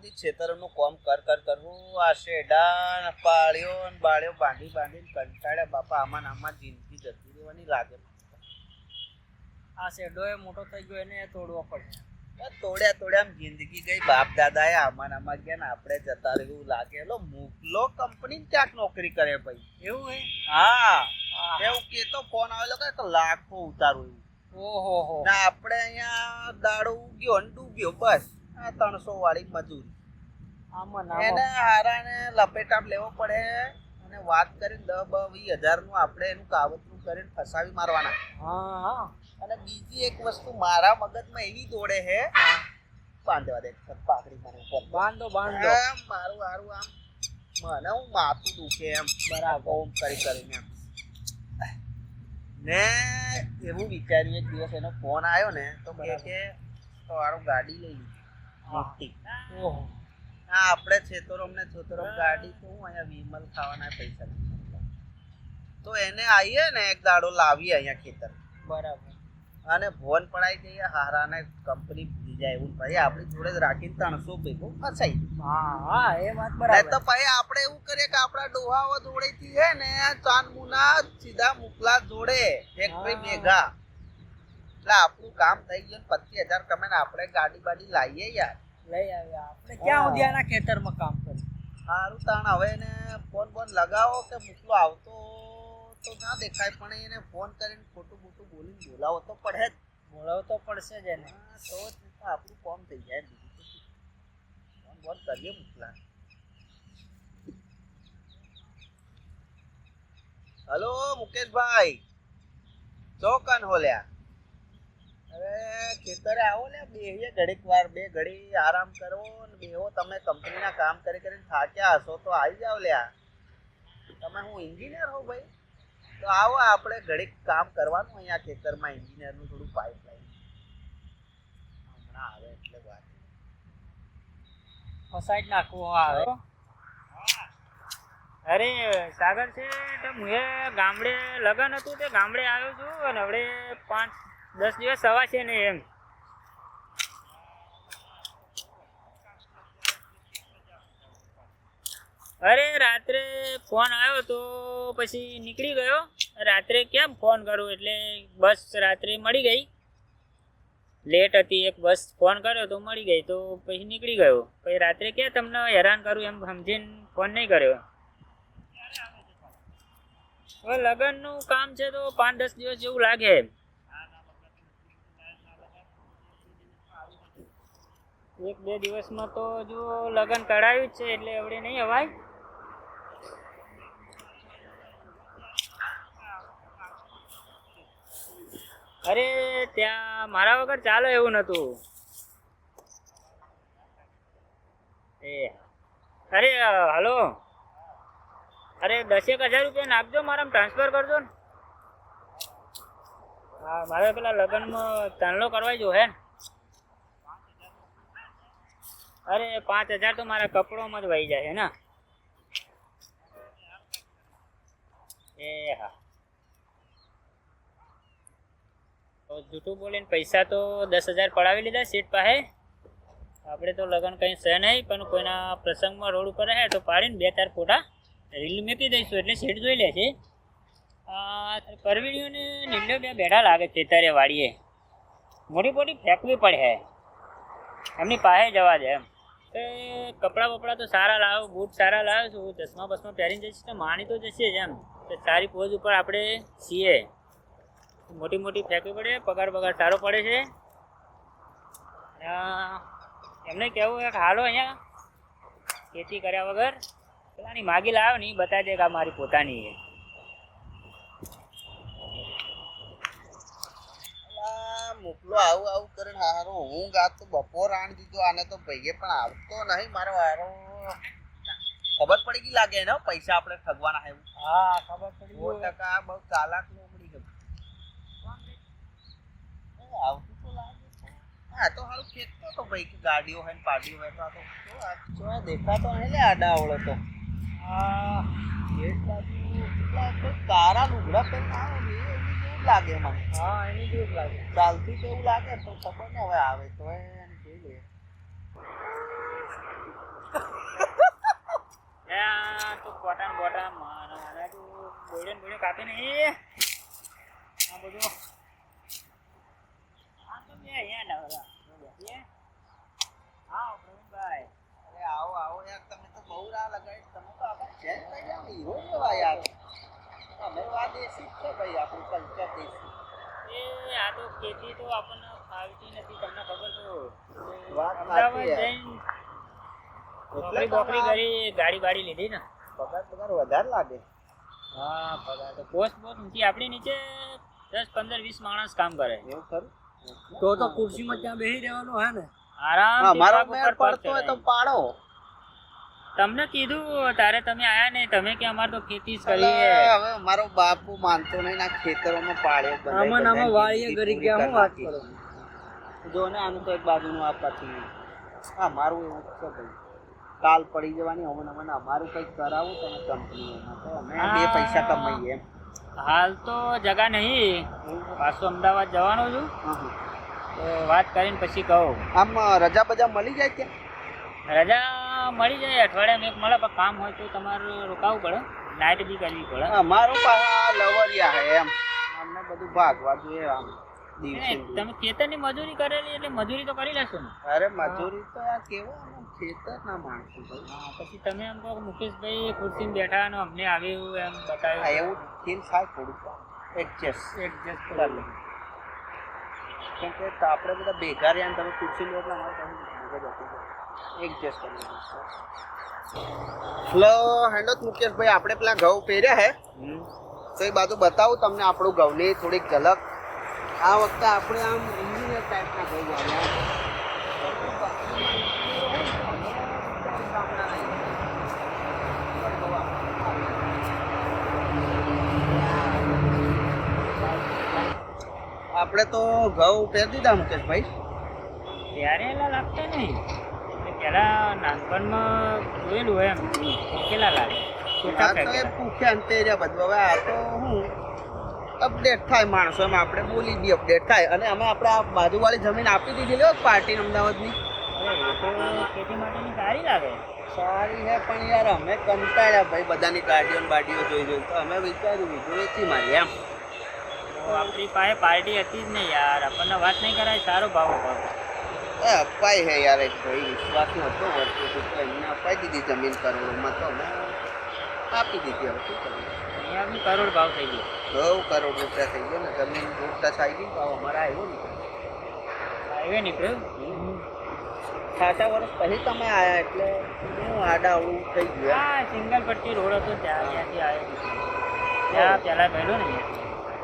સુધી ખેતરનું કોમ કર કર કરવું આ શેડા ને પાળ્યો ને બાળ્યો બાંધી બાંધીને કંટાળ્યા બાપા આમાં આમાં જિંદગી જતી રહેવાની લાગે આ શેડો એ મોટો થઈ ગયો એને તોડવો પડે તોડ્યા તોડ્યા આમ જિંદગી ગઈ. બાપ દાદાએ આમાં આમાં ગયા ને આપણે જતા રહેવું લાગે. લો મોકલો કંપની ક્યાંક નોકરી કરે ભાઈ. એવું હે? હા. એવું કેતો ફોન આવેલો કે લાખો ઉતારું એવું. ઓહો હો. ને આપણે અહીંયા દાડો ઉગ્યો અને ડૂબ્યો બસ. આ ત્રણસો વાળી મજૂરી. એને હારાને લપેટાપ લેવો પડે અને વાત કરીને દસ બ વીસ હજારનું આપણે એનું કાવતરું કરીને ફસાવી મારવાના. હા અને બીજી એક વસ્તુ મારા મગજમાં એવી દોડે છે બાંધવા દે પાકડી મને ઉપર. બાંધો બાંધો. મારું હારું આમ મને હું માથું દુખે એમ. બરાબર. ઓમ કરી કરીને એમ. ને એવું વિચાર્યું એક દિવસ એનો ફોન આવ્યો ને તો કહે કે તો ગાડી લઈ લીધી. મોટી. ઓહો. હા આપણે છેતરો અમને છેતરો ગાડી તો હું અહીંયા વિમલ ખાવાના પૈસા તો એને આવીએ ને એક દાડો લાવીએ અહીંયા ખેતર. બરાબર. અને ફોન પડાઈ જઈએ હારાને કંપની ભૂલી જાય એવું. ભાઈ આપણી જોડે જ રાખીને ત્રણસો ભેગું ફસાઈ હા હા એ વાત બરાબર તો ભાઈ આપણે એવું કરીએ કે આપણા ડોહાઓ જોડેથી હે ને ચાંદ મુના સીધા મુકલા જોડે ફેક્ટરી મેઘા. ભેગા એટલે આપણું કામ થઈ ગયું પચીસ હજાર કમાઈને આપણે ગાડી બાડી લાવીએ યાર. લઈ આવ્યા આપણે. ક્યાં સુધી આના ખેતરમાં કામ કર્યું? સારું તાણ હવે એને ફોન બોન લગાવો કે મૂકલો આવતો તો ના દેખાય પણ એને ફોન કરીને ખોટું મોટું બોલીને બોલાવો તો પડે જ. બોલાવો તો પડશે જ એને. તો જ આપણું કોમ થઈ જાય ફોન બોન કરીએ મૂકલા હલો મુકેશભાઈ. ચોકન હોલ્યા. હવે ખેતરે આવો લે બેહીએ ઘડીક વાર બે ઘડી આરામ કરો ને બેહો તમે કંપનીના કામ કરી કરીને થાક્યા હશો તો આવી જાવ લ્યા તમે હું એન્જિનિયર હો ભાઈ? તો આવો આપણે ઘડીક કામ કરવાનું અહીંયા ખેતરમાં એન્જિનિયરનું થોડું પાઇપલાઇન હમણાં આવે એટલે વાત. ફસાઈ જ નાખવું આવે. અરે સાગર છે તો હું ગામડે લગન હતું તે ગામડે આવ્યો છું અને હવે પાંચ દસ દિવસ સવા છે ને એમ. અરે રાત્રે ફોન આવ્યો તો પછી નીકળી ગયો. રાત્રે કેમ ફોન કરું એટલે બસ રાત્રે મળી ગઈ. લેટ હતી એક બસ ફોન કર્યો તો મળી ગઈ તો પછી નીકળી ગયો. પછી રાત્રે કે તમને હેરાન કરું એમ સમજીને ફોન નહીં કર્યો. હવે લગ્નનું કામ છે તો પાંચ દસ દિવસ જેવું લાગે. એક બે દિવસમાં તો જો લગ્ન કરાયું જ છે, એટલે હવે નહીં અવાય. અરે, ત્યાં મારા વગર ચાલે એવું નતું. એ, અરે, હલો. અરે, દસેક હજાર રૂપિયા નાખજો, મારા ટ્રાન્સફર કરજો ને. હા, મારે પેલા લગ્નમાં ચાંદલો કરવા જો હે ને. અરે, પાંચ હજાર તો મારા કપડોમાં જ વહી જાય ને. એ હા. જૂઠું બોલીને પૈસા તો દસ હજાર પડાવી લીધા સીટ પાસે. આપણે તો લગ્ન કંઈ છે નહીં, પણ કોઈના પ્રસંગમાં રોડ ઉપર હે તો પાડીને બે ચાર ફોટા રીલ મૂકી દઈશું, એટલે સીટ જોઈ લે છે. પરવીણીઓને નીંદો બે બેઠા લાગે છે તારે વાડીએ. મોટી મોટી ફેંકવી પડે. એમની પાસે જવા દે એમ. તો કપડાં બપડા તો સારા લાવ, બૂટ સારા લાવ છું ચશ્મા બસમાં પહેરીને જઈશ તો માણી તો જશે જ એમ. તો સારી પોઝ ઉપર આપણે છીએ. મોટી મોટી ફેંકવી પડે, પગાર પગાર સારો પડે છે. એમને કહેવું એક હાલો અહીંયા, ખેતી કર્યા વગર પેલાની માગી લાવ નહીં બતાવી દે કે આ મારી પોતાની છે. મોકલો, આવું આવું. કરીને ઊંઘ આ તો બપોર આણ દીધો આને તો ભાઈએ પણ આવતો નહીં મારો હારો ખબર પડી ગઈ લાગે ને પૈસા આપણે ઠગવાના હે? હા ખબર પડી સો ટકા બહુ ચાલાક લોમડી ગયું. આવતું તો લાગે. હા તો હારું ફેંકતો તો ભાઈ કે ગાડીઓ હે ને પાડીઓ હે તો આ તો જો દેખાતો નહીં લે આડા ઓળો તો. હા. કેટલા કેટલા કાળા લુગડા પહેરીને આવે જેવું લાગે મને. હા એની જેવું લાગે. ચાલતી તો એવું લાગે તો ખબર ને હવે આવે તો એને જોઈ લે આ તો કોટા બોટા મારા તો બોડે બોડે કાપી નહીં. આ બધું. આ તો અહીંયા નવરા હા પ્રવીણભાઈ. અરે આવો આવો યાર તમે તો બહુ રાહ લગાડી તમે તો આપણે ચેન્જ થઈ જાવ હીરો જેવા યાર. ખેતી તો આપણને ફાવતી નથી તમને ખબર તો અમદાવાદ જઈને બોકરી કરી ગાડી બાડી લીધી ને. પગાર પગાર વધારે લાગે. હા પગાર તો પોસ્ટ પોસ્ટ ઊંચી આપણી નીચે દસ પંદર વીસ માણસ કામ કરે. એવું ખરું? તો તો ખુરશીમાં ત્યાં બેસી રહેવાનું હે ને? આરામ મારા પડતો હોય તો પાડો. તમને કીધું તારે તમે આયા નહીં તમે કે અમારે તો ખેતી જ કરીએ. હવે મારો બાપુ માનતો નહીં ના ખેતરોમાં પાડ્યો આમાં આમાં વાળીએ ગરી ગયા હું વાત કરી કરો. જો ને આનું તો એક બાજુનું આ પછી હા મારું એવું છે ભાઈ. કાલ પડી જવાની હમણાં મને અમારું કંઈક કરાવું તમે કંપનીઓમાં તો. અમે બે પૈસા કમાઈએ એમ. હાલ તો જગા નહીં. પાછું અમદાવાદ જવાનો છું. હા, હા. તો વાત કરીને પછી કહો. આમ રજા બજા મળી જાય ત્યાં? રજા મળી જાય અઠવાડિયામાં એક મળે પણ કામ હોય તો તમારે રોકાવું પડે. નાઇટ બી કરવી પડે. અમારું લવરિયા હે એમ. અમને બધું ભાગવા જોઈએ આમ તમે ખેતરની મજૂરી કરેલી એટલે મજૂરી તો કરી લેશો ને? અરે મજૂરી તો આ કેવો ખેતર ના માણસો ભાઈ. હા, પછી તમે એમ કહો મુકેશભાઈ ખુરશીમાં બેઠા અને અમને આવ્યું એમ બતાવ્યું. એવું ફીલ થાય થોડુંક એડજસ્ટ એડજસ્ટ ચાલે કેમ કે આપણે બધા ભેગા રહ્યા તમે ખુરશી લો એટલે અમારે તમે એડજસ્ટ કરી હલો હેલો મુકેશભાઈ આપણે પેલા ઘઉં પહેર્યા હે? તો એ બાજુ બતાવું તમને આપણું ઘઉંની થોડીક ઝલક. આ વખતે આપણે આમ ઇન્જિનિયર ટાઈપના ઘઉં આવ્યા આપણે તો ઘઉં પહેરી દીધા મુકેશભાઈ. ત્યારે એટલે લાગતા નહીં. એટલે પહેલા નાનપણમાં જોયેલું એમ. કેલા લાગે. છોટા ફેંકેલા. પૂછ્યા ને બધું. હવે આ તો હું અપડેટ થાય માણસો એમ. આપણે બોલી બી અપડેટ થાય. અને અમે આપણે આ બાજુવાળી જમીન આપી દીધી લ્યો પાર્ટી અમદાવાદની. અરે ખેતી માટેની સારી લાગે. સારી હે પણ યાર અમે કંટાળ્યા ભાઈ બધાની ગાડીઓ બાડીઓ જોઈ જોઈ. તો અમે વિચાર્યું બીજું વેચી મારી એમ. તો આપણી પાસે પાર્ટી હતી જ નહીં યાર. આપણને વાત નહીં કરાય. સારો ભાવ અપાવો. એ અપાય હે યાર ભાઈ વિશ્વાસી હતો વર્ષોથી તો એમને અપાઈ દીધી જમીન કરોડોમાં તો અમે આપી દીધી હવે શું કરીએ? કરોડ ભાવ થઈ ગયો. બહુ કરોડ રૂપિયા થઈ ગયો ને જમીન રોટતા થઈ ગઈ તો અમારા આવ્યો ને આવ્યો નીકળ્યો ખાસા વર્ષ પછી તમે આવ્યા એટલે હું આડા અવળું થઈ ગયું. હા સિંગલ પટ્ટી રોડ હતો ત્યાં ત્યાંથી આવ્યો ત્યાં પહેલાં ગયેલો ને.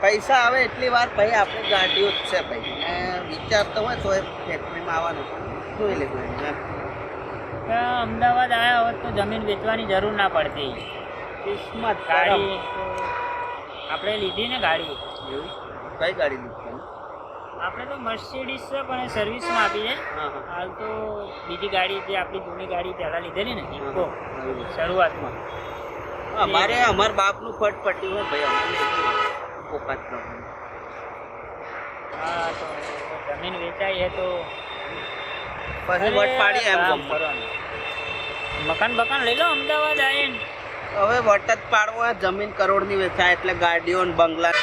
પૈસા આવે એટલી વાર પછી આપણે ગાડીઓ જ છે ભાઈ. વિચારતો હોય તો એ ફેક્ટરીમાં આવવાનું જોઈ લેવું એમ એમ. અમદાવાદ આવ્યા હોત તો જમીન વેચવાની જરૂર ના પડતી. કિસ્મત ગાડી આપણે લીધી ને ગાડી. એવું? કઈ ગાડી લીધી આપણે તો મર્સિડીઝ છે પણ એ સર્વિસમાં આપી છે. હાલ તો બીજી ગાડી જે આપણી જૂની ગાડી પહેલાં લીધેલી ને ઇકો શરૂઆતમાં. અમારે અમાર બાપનું ફટ પટ્યું હોય ભાઈ અમારે પોકાત હા તો જમીન વેચાઈ છે તો પછી વટ પાડી એમ કામ કરવાનું. મકાન બકાન લઈ લો અમદાવાદ આવીને. હવે વટ જ પાડવો જમીન જમીન કરોડની વેચાય એટલે ગાડીઓ ને બંગલા.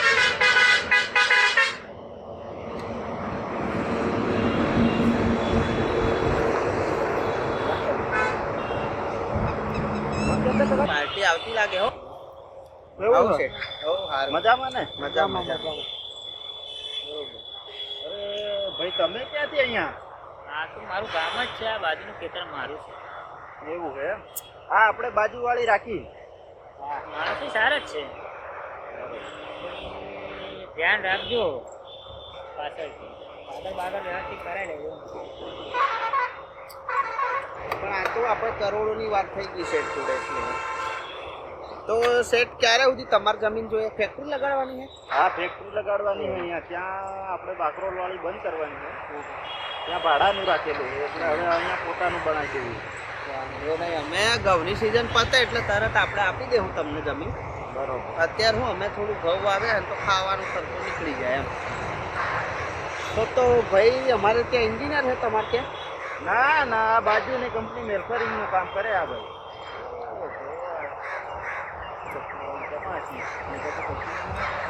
પાર્ટી આવતી લાગે હો. આવું છે. મજામાં ને? મજામાં ભાઈ તમે ક્યાંથી અહીંયા? આ તો મારું ગામ જ છે આ બાજુનું ખેતર મારું છે. એવું છે હા આપણે બાજુવાળી રાખી. માણસ સારા જ છે. ધ્યાન રાખજો. પાછળથી પાછળ બાગળ વ્યવસ્થિત કરાવી લેજો. પણ આ તો આપણે કરોડોની વાત થઈ ગઈ છે એટલે તો સેટ ક્યારે સુધી તમારી જમીન જોઈએ? ફેક્ટરી લગાડવાની છે? હા ફેક્ટરી લગાડવાની છે અહીંયા. ત્યાં આપણે બાકરોલ વાળી બંધ કરવાની છે. ત્યાં ભાડાનું રાખેલું એટલે હવે અહીંયા પોતાનું બનાવી દેવું નહીં. અમે ઘઉંની સિઝન પતે એટલે તરત આપણે આપી દેવું તમને જમીન. બરોબર. અત્યારે હું અમે થોડું ઘઉં આવે ને તો ખાવાનું ખર્ચો નીકળી જાય એમ. તો તો ભાઈ અમારે ત્યાં એન્જિનિયર છે તમારે ત્યાં? ના ના આ બાજુની કંપની મેલફરિંગનું કામ કરે આ ભાઈ.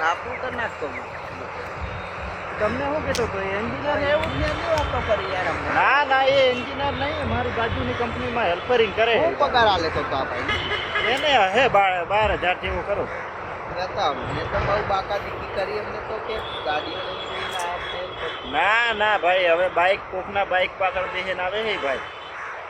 આપણું કરી નાખતો. તમને શું કહેતો તો એન્જિનિયર એવું જ નહીં વાતો કરી યાર ના ના એ એન્જિનિયર નહીં મારી બાજુની કંપનીમાં હેલ્પરિંગ કરે. હું પગાર આલે તો તો આ ભાઈ? એને હે બાર બાર હજાર જેવું કરો. રહેતા અમને તો બહુ બાકાદીકી કરી અમને તો કે ગાડીઓ ને. ના ના ભાઈ હવે બાઇક કોકના બાઇક પાછળ બેસીને આવે હે ભાઈ.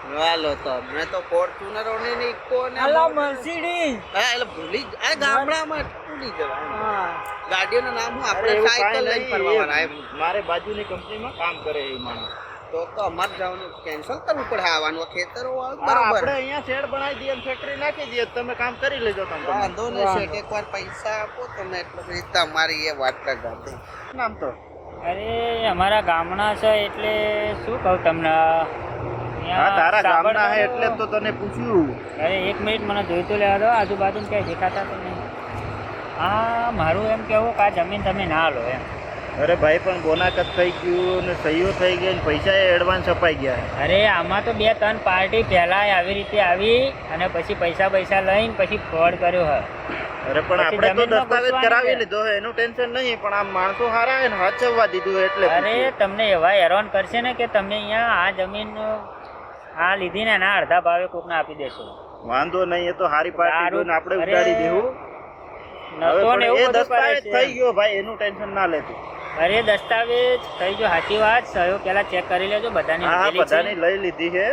હાલો તો અમને તો ફોર્ચ્યુનર ઓને ને ઇકો ને હલો મોટર- મર્સિડીઝ હા એટલે ભૂલી આ ગામડામાં ભૂલી જવાય હા. ગાડીઓનું નામ હું આપણે સાયકલ લઈને ફરવાના મારે બાજુની કંપનીમાં કામ કરે એ માણસ. તો તો અમાર જવાનું કેન્સલ કરવું પડે આવવાનું ખેતરો બરાબર. આપણે અહીંયા શેડ બનાવી દઈએ ફેક્ટરી નાખી દઈએ તમે કામ કરી લેજો તમે વાંધો નહીં શેઠ એકવાર પૈસા આપો તમે એટલે પછી તમારી એ વાત કરતા નામ તો? અરે અમારા ગામના છે એટલે શું કહું તમને? હા તારા ગામના હે એટલે તો તને પૂછ્યું. અરે એક મિનિટ મને જોઈતું લેવા દો આજુબાજુ ક્યાંય દેખાતા તો નહીં. હા મારું એમ કેવું કે આ જમીન તમે ના લો એમ. અરે ભાઈ પણ બોનાકત થઈ ગયું ને સહીઓ થઈ ગઈ ને પૈસા એડવાન્સ અપાઈ ગયા. અરે આમાં તો બે ત્રણ પાર્ટી પહેલા આવી રીતે આવી અને પછી પૈસા પૈસા લઈને પછી ફ્રોડ કર્યો હોય અરે પણ આપણે તો દસ્તાવેજ કરાવી લીધો હે એનું ટેન્શન નહીં પણ આ માણસો હારા હે ને હાચવવા દીધું એટલે અરે તમને એવા હેરાન કરશે ને કે તમે અહીંયા આ જમીન આ લીધી ને એના અડધા ભાવે કોકને આપી દેશો. વાંધો નહીં એ તો હારી પાર્ટી. જોઈને આપણે ઉડાડી દેવું નતો ને એ એવું દસ્તાવેજ થઈ ગયો ભાઈ એનું ટેન્શન ના લેતું. અરે દસ્તાવેજ થઈ ગયો સાચી વાત સહયો પેલા ચેક કરી લેજો બધાની હા બધાની લઈ લીધી છે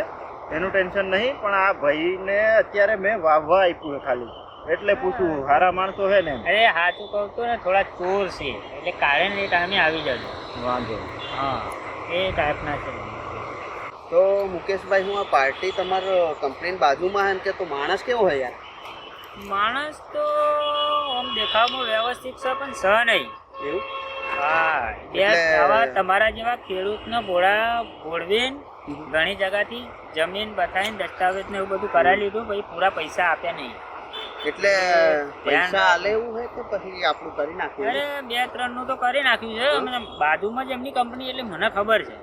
એનું ટેન્શન નહીં પણ આ ભાઈને અત્યારે મેં વાવવા આપ્યું છે ખાલી. એટલે પૂછું હારા માણસો હે ને અરે સાચું કહું તો ને થોડા ચોર છે એટલે કારણ એ ટાઈમે આવી જજો. વાંધો હા એ ટાઈપના છે. તો મુકેશભાઈ હું આ પાર્ટી તમારો કમ્પ્લેન બાજુમાં હે ને કે તો માણસ કેવો હોય યાર? માણસ તો આમ દેખાવમાં વ્યવસ્થિત છે પણ સ નહીં. એવું? હા બે આવા તમારા જેવા ખેડૂતને ભોળા ભોળવીને ઘણી જગાથી જમીન બતાવીને દસ્તાવેજ ને એવું બધું કરાવી લીધું પછી પૂરા પૈસા આપ્યા નહીં. એટલે પૈસા આલે એવું હોય કે પછી આપણું કરી નાખ્યું અરે બે ત્રણનું તો કરી નાખ્યું છે. બાજુમાં જ એમની કંપની એટલે મને ખબર છે.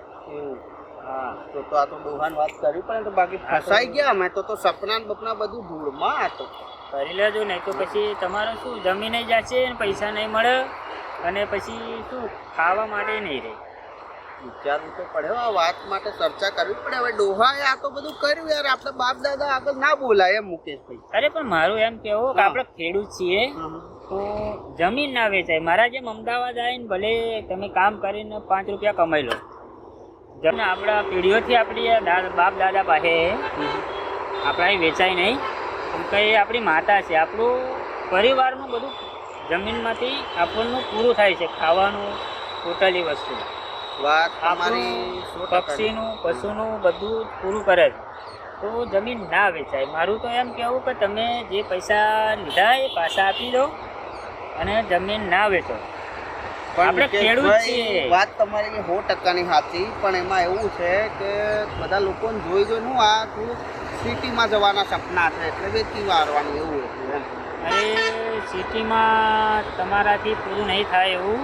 હા તો તો આ તો ડોહાન વાત કરવી પડે તો બાકી ફસાઈ ગયા અમે તો તો સપના બપના બધું ધૂળમાં આ તો. કરી લેજો નહીં તો પછી તમારે શું જમીન જશે ને પૈસા નહીં મળે અને પછી શું ખાવા માટે નહીં રહે. વિચારવું તો પડે આ વાત માટે ચર્ચા કરવી પડે. હવે ડોહાએ આ તો બધું કર્યું યાર આપણે બાપ દાદા આગળ ના બોલાય એમ મુકેશભાઈ અરે પણ મારું એમ કેવું કે આપણે ખેડૂત છીએ તો જમીન ના વેચાય. મારા જેમ અમદાવાદ આવીને ભલે તમે કામ કરીને પાંચ રૂપિયા કમાઈ લો. આપણા પેઢીઓથી આપણી બાપ દાદા પાસે આપણા વેચાય નહીં. કંઈ કે આપણી માતા છે. આપણું પરિવારનું બધું જમીનમાંથી આપણનું પૂરું થાય છે. ખાવાનું ટોટલી વસ્તુ. વાત આપણું. પક્ષીનું પશુનું બધું પૂરું કરે છે. તો જમીન ના વેચાય. મારું તો એમ કહેવું કે તમે જે પૈસા લીધા એ પાછા આપી દો અને જમીન ના વેચો. પણ વાત તમારી સો ટકાની સાચી પણ એમાં એવું છે કે બધા લોકોને જોઈ જોઈને હું આ તું સિટીમાં જવાના સપના છે એટલે વેચી મારવાનું એવું હતું અરે સિટીમાં તમારાથી પૂરું નહીં થાય એવું.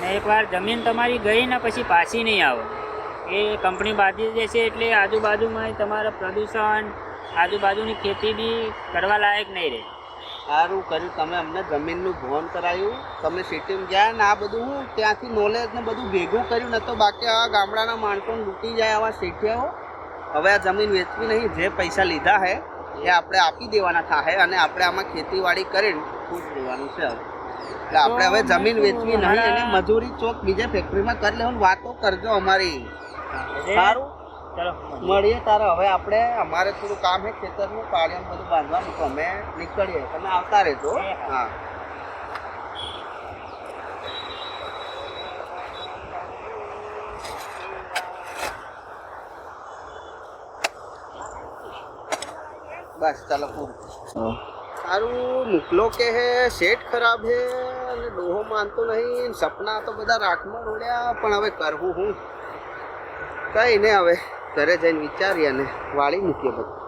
ને એકવાર જમીન તમારી ગઈ ને પછી પાછી નહીં આવે. એ કંપની બાંધી દેશે એટલે આજુબાજુમાં તમારા પ્રદૂષણ આજુબાજુની ખેતી બી કરવા લાયક નહીં રહે. સારું કર્યું. તમે અમને જમીનનું ભોન કરાયું. તમે સિટીમાં ગયા ને આ બધું હું ત્યાંથી નોલેજ ને બધું ભેગું કર્યું ન તો બાકી આ ગામડાના માણસો લૂંટી જાય આવા શેઠિયાઓ. હવે આ જમીન વેચવી નહીં જે પૈસા લીધા હે એ આપણે આપી દેવાના થાય અને આપણે આમાં ખેતીવાડી કરીને ખુશ રહેવાનું છે હવે. એટલે આપણે હવે જમીન વેચવી નહીં અને મજૂરી ચોક બીજે ફેક્ટરીમાં કરી લેવાનું. વાતો કરજો અમારી. સારું? ચલો મળીએ તારે. હવે આપણે અમારે થોડું કામ છે ખેતરનું પાળીનું બધું બાંધવાનું તો અમે નીકળીએ. તમે આવતા રહેજો હા. બસ ચાલો પૂરું. તારું મોકલો કે હે શેઠ ખરાબ હે અને ડોહો માનતો નહીં સપના તો બધા રાખમાં રોડ્યા પણ હવે કરવું હું? કઈ ને હવે. ઘરે જઈને વિચારીએ અને વાળી મૂકીએ બધું.